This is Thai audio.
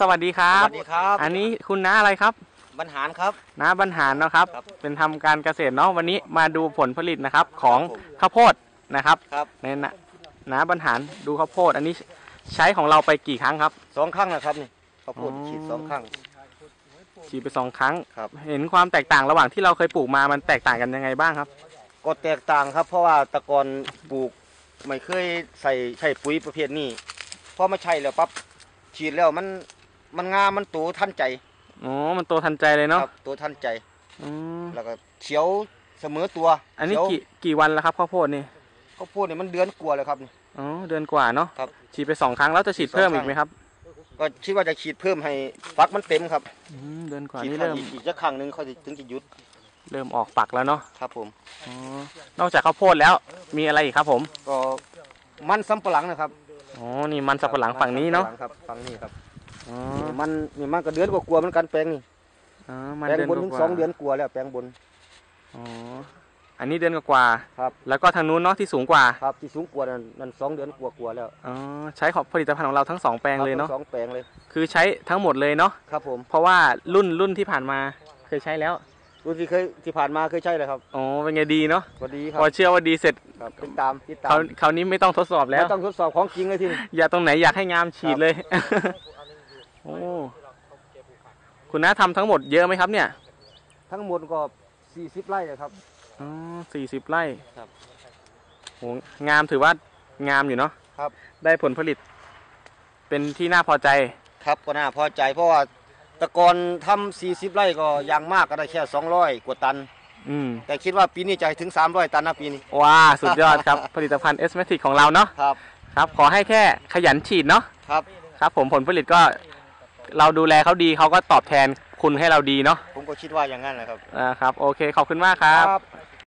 สวัสดีครัสบ วัสดีครับอันนี้คุณน้าอะไรครับ บรรหารครับ น้าบรรหารเนาะครับ ครับเป็นทำการเกษตรเนาะวันนี้มาดูผลผลิตนะครับของครับผมข้าวโพดนะครับครับ ในน้าน้าบรรหารดูข้าวโพด อันนี้ใช้ของเราไปกี่ครั้งครับ สองข้างนะครับนี่ข้าวโพดอ๋อ ฉีดสองข้าง ฉีดไปสองครั้ง ครับ เห็นความแตกต่างระหว่างที่เราเคยปลูกมามันแตกต่างกันยังไงบ้างครับ ก็แตกต่างครับ เพราะว่าแตะกอนปลูกไม่เคยใส่ใส่ปุ๋ยประเภทนี้พอมาใช้แล้วปั๊บฉีดแล้วมัน มันงามมันโตทันใจอ๋อมันโตทันใจเลยเนาะครับโตทันใจอืมแล้วก็เขียวเสมอตัวอันนี้เขียวกี่กี่วันแล้วครับข้าวโพดนี่ข้าวโพดเนี่ยมันเดือนกว่าเลยครับนี่ อ๋อเดือนกว่าเนาะครับฉีดไปสองครั้งแล้วจะฉีดเพิ่มสองครั้อีงกไหมครับก็คิดว่าจะฉีดเพิ่มให้ฟักมันเต็มครับอืมเดือนกว่าฉีดนี่ครั้งเริ่มอีกอีกสักครั้งหนึ่งเขาถึงจะหยุดเริ่มออกฝักแล้วเนาะครับผม อ๋อนอกจากข้าวโพดแล้วมีอะไรอีกครับผมก็มันสำปะหลังนะครับอ๋อนี่มันสับปะหลังฝั่งนี้เนาะ มัสำปหลัครับฝั่งนี้ครับ อ๋อนี่มันนี่มันก็เดือนกว่าๆเหมันกันแปลงนี่อ๋อมันแปลงเดือนบนถึงกว่าสองเดือนกว่าแล้วแปลงบน อ๋ออันนี้เดือนกว่าครับ แล้วก็ทางนู้นเนาะที่สูงกว่าครับที่สูงกว่านั่นนั่นสองเดือนกว่าๆแล้วอ๋อใช้ของผลิตภัณฑ์ของเราทั้งสองแปลงเลยเนาะครับทั้งสองแปลงเลยคือใช้ทั้งหมดเลยเนาะครับผมเพราะว่ารุ่นรุ่นที่ผ่านมาเคยใช้แล้วรุ่นที่เคยที่ผ่านมาเคยใช่เลยครับอ๋อเป็นไงดีเนาะก็ดีคพรับอเชื่อว่าดีเสร็จครับติดตามติดตาเขามคราวนี้ไม่ต้องทดสอบแล้ว ไม่ต้องทดสอบของจริงเลยที่นี่อย่าตรงไหนอยากให้งามฉีดเลย โอ้คุณน้าทำทั้งหมดเยอะไหมครับเนี่ย ทั้งหมดก็40ไร่เลยครับ อ๋อสี่สิบไร่ครับ โห งามถือว่างามอยู่เนาะครับ ได้ผลผลิต เป็นที่น่าพอใจ ครับก็น่าพอใจเพราะว่าแตะกอนทำ40ไร่ก็อยังมากก็ได้แค่200กว่าตัน อืม แต่คิดว่าปีนี้จะถึง300ตันนะปีนี้ ว้า สุดยอดครับ ผลิตภัณฑ์เอสเมติกของเราเนาะ ครับ ครับ ขอให้แค่ขยันฉีดเนาะ ครับ ครับผมผลผลิตก็ เราดูแลเขาดีเขาก็ตอบแทนคุณให้เราดีเนาะผมก็คิดว่าอย่างนั้นแหละครับ อ่าครับ โอเค ขอบคุณมากครับครับ